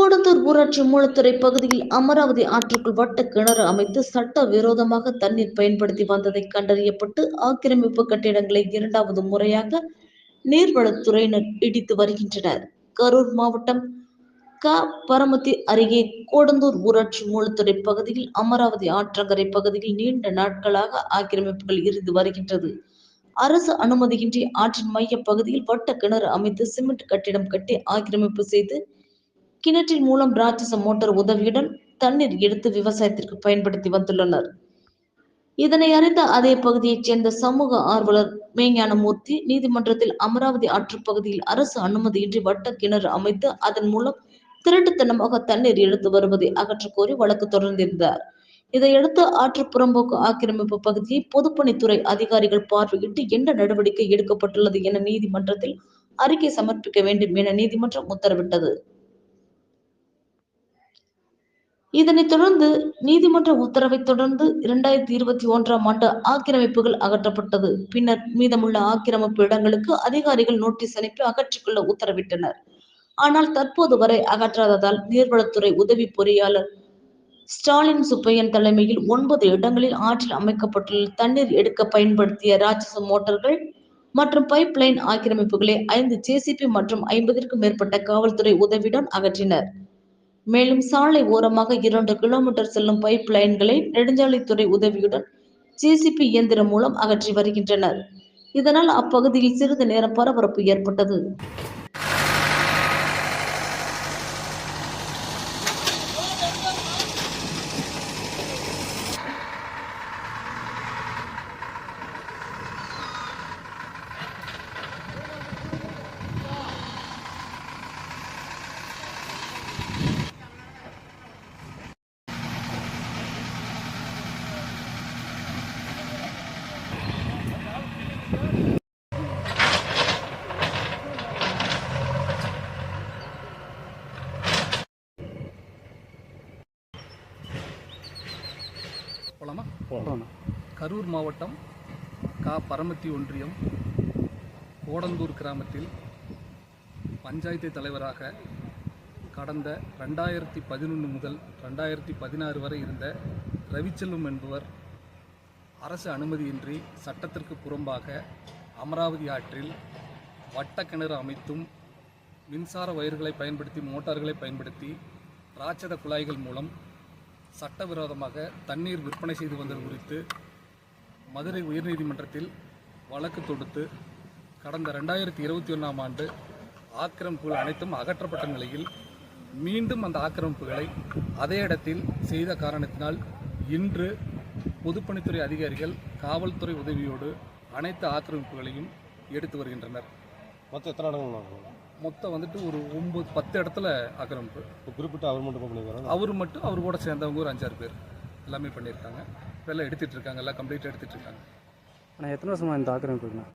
கோடந்தூர் ஊராட்சி மூலத்துறை பகுதியில் அமராவதி ஆற்றுக்குள் வட்ட கிணறு அமைத்து சட்ட விரோதமாக தண்ணீர் பயன்படுத்தி வந்ததை கண்டறியப்பட்டு ஆக்கிரமிப்பு கட்டிடங்களை இரண்டாவது முறையாக நீர்வளத்துறையினர் இடித்து வருகின்றனர். கரூர் மாவட்டம் க. பரமத்தி அருகே கோடந்தூர் ஊராட்சி மூலத்துறை பகுதியில் அமராவதி ஆற்றங்கரை பகுதியில் நீண்ட நாட்களாக ஆக்கிரமிப்புகள் இருந்து வருகின்றது. அரசு அனுமதியின்றி ஆற்றின் மைய பகுதியில் வட்ட கிணறு அமைத்து சிமெண்ட் கட்டிடம் கட்டி ஆக்கிரமிப்பு செய்து கிணற்றின் மூலம் ராட்சச மோட்டார் உதவியுடன் தண்ணீர் எடுத்து விவசாயத்திற்கு பயன்படுத்தி வந்துள்ளனர். இதனை அறிந்த அதே பகுதியைச் சேர்ந்த சமூக ஆர்வலர் மேஞானமூர்த்தி நீதிமன்றத்தில் அமராவதி ஆற்றுப்பகுதியில் அரசு அனுமதியின்றி வட்ட கிணறு அமைத்து அதன் மூலம் திருட்டுத்தனமாக தண்ணீர் எடுத்து வருவதை அகற்றக் கோரி வழக்கு தொடர்ந்திருந்தார். இதையடுத்து ஆற்று புறம்போக்கு ஆக்கிரமிப்பு பகுதியை பொதுப்பணித்துறை அதிகாரிகள் பார்வையிட்டு என்ன நடவடிக்கை எடுக்கப்பட்டுள்ளது என நீதிமன்றத்தில் அறிக்கை சமர்ப்பிக்க வேண்டும் என நீதிமன்றம் உத்தரவிட்டது. இதனைத் தொடர்ந்து நீதிமன்ற உத்தரவைத் தொடர்ந்து இரண்டாயிரத்தி இருபத்தி ஒன்றாம் ஆண்டு ஆக்கிரமிப்புகள் அகற்றப்பட்டது. பின்னர் மீதமுள்ள ஆக்கிரமிப்பு இடங்களுக்கு அதிகாரிகள் நோட்டீஸ் அனுப்பி அகற்றிக்கொள்ள உத்தரவிட்டனர். ஆனால் தற்போது வரை அகற்றாததால் நீர்வளத்துறை உதவி பொறியாளர் ஸ்டாலின் சுப்பையன் தலைமையில் ஒன்பது இடங்களில் ஆற்றில் அமைக்கப்பட்டுள்ள தண்ணீர் எடுக்க பயன்படுத்திய ராட்சச மோட்டார்கள் மற்றும் பைப் லைன் ஆக்கிரமிப்புகளை ஐந்து ஜேசிபி மற்றும் ஐம்பதிற்கும் மேற்பட்ட காவல்துறை உதவியுடன் அகற்றினர். மேலும் சாலை ஓரமாக இரண்டு கிலோமீட்டர் செல்லும் பைப் லைன்களை நெடுஞ்சாலைத்துறை உதவியுடன் ஜேசிபி இயந்திரம் மூலம் அகற்றி வருகின்றனர். இதனால் அப்பகுதியில் சிறிது நேரம் பரபரப்பு ஏற்பட்டது. போலாமா? போகலாம் கரூர் மாவட்டம் கா. பரமத்தி ஒன்றியம் கோடந்தூர் கிராமத்தில் பஞ்சாயத்து தலைவராக கடந்த ரெண்டாயிரத்தி பதினொன்று முதல் ரெண்டாயிரத்தி பதினாறு வரை இருந்த ரவிச்செல்வம் என்பவர் அரசு அனுமதியின்றி சட்டத்திற்கு புறம்பாக அமராவதி ஆற்றில் வட்டக்கிணறு அமைத்தும் மின்சார வயர்களை பயன்படுத்தி மோட்டார்களை பயன்படுத்தி ராட்சத குழாய்கள் மூலம் சட்டவிரோதமாக தண்ணீர் விற்பனை செய்து வந்தது குறித்து மதுரை உயர்நீதிமன்றத்தில் வழக்கு தொடுத்து கடந்த ரெண்டாயிரத்தி இருபத்தி ஒன்றாம் ஆண்டு ஆக்கிரமிப்புகள் அனைத்தும் அகற்றப்பட்ட நிலையில் மீண்டும் அந்த ஆக்கிரமிப்புகளை அதே இடத்தில் செய்த காரணத்தினால் இன்று பொதுப்பணித்துறை அதிகாரிகள் காவல்துறை உதவியோடு அனைத்து ஆக்கிரமிப்புகளையும் எடுத்து வருகின்றனர். மொத்தம் எத்தனை இடங்கள் மொத்தம் வந்துட்டு ஒரு ஒம்பது பத்து இடத்துல ஆக்கிரமிப்பு. இப்போ குறிப்பிட்ட அவர் மட்டும் பண்ணிக்கிறாங்க அவர் மட்டும் அவர் கூட சேர்ந்தவங்க ஒரு அஞ்சாறு பேர். எல்லாமே பண்ணியிருக்காங்க. இப்போ எல்லாம் எடுத்துட்டு இருக்காங்க எல்லாம் கம்ப்ளீட்டாக எடுத்துட்டு இருக்காங்க. ஆனால் எத்தனை வருஷமா இந்த ஆக்கிரமிப்பு இருக்குண்ணா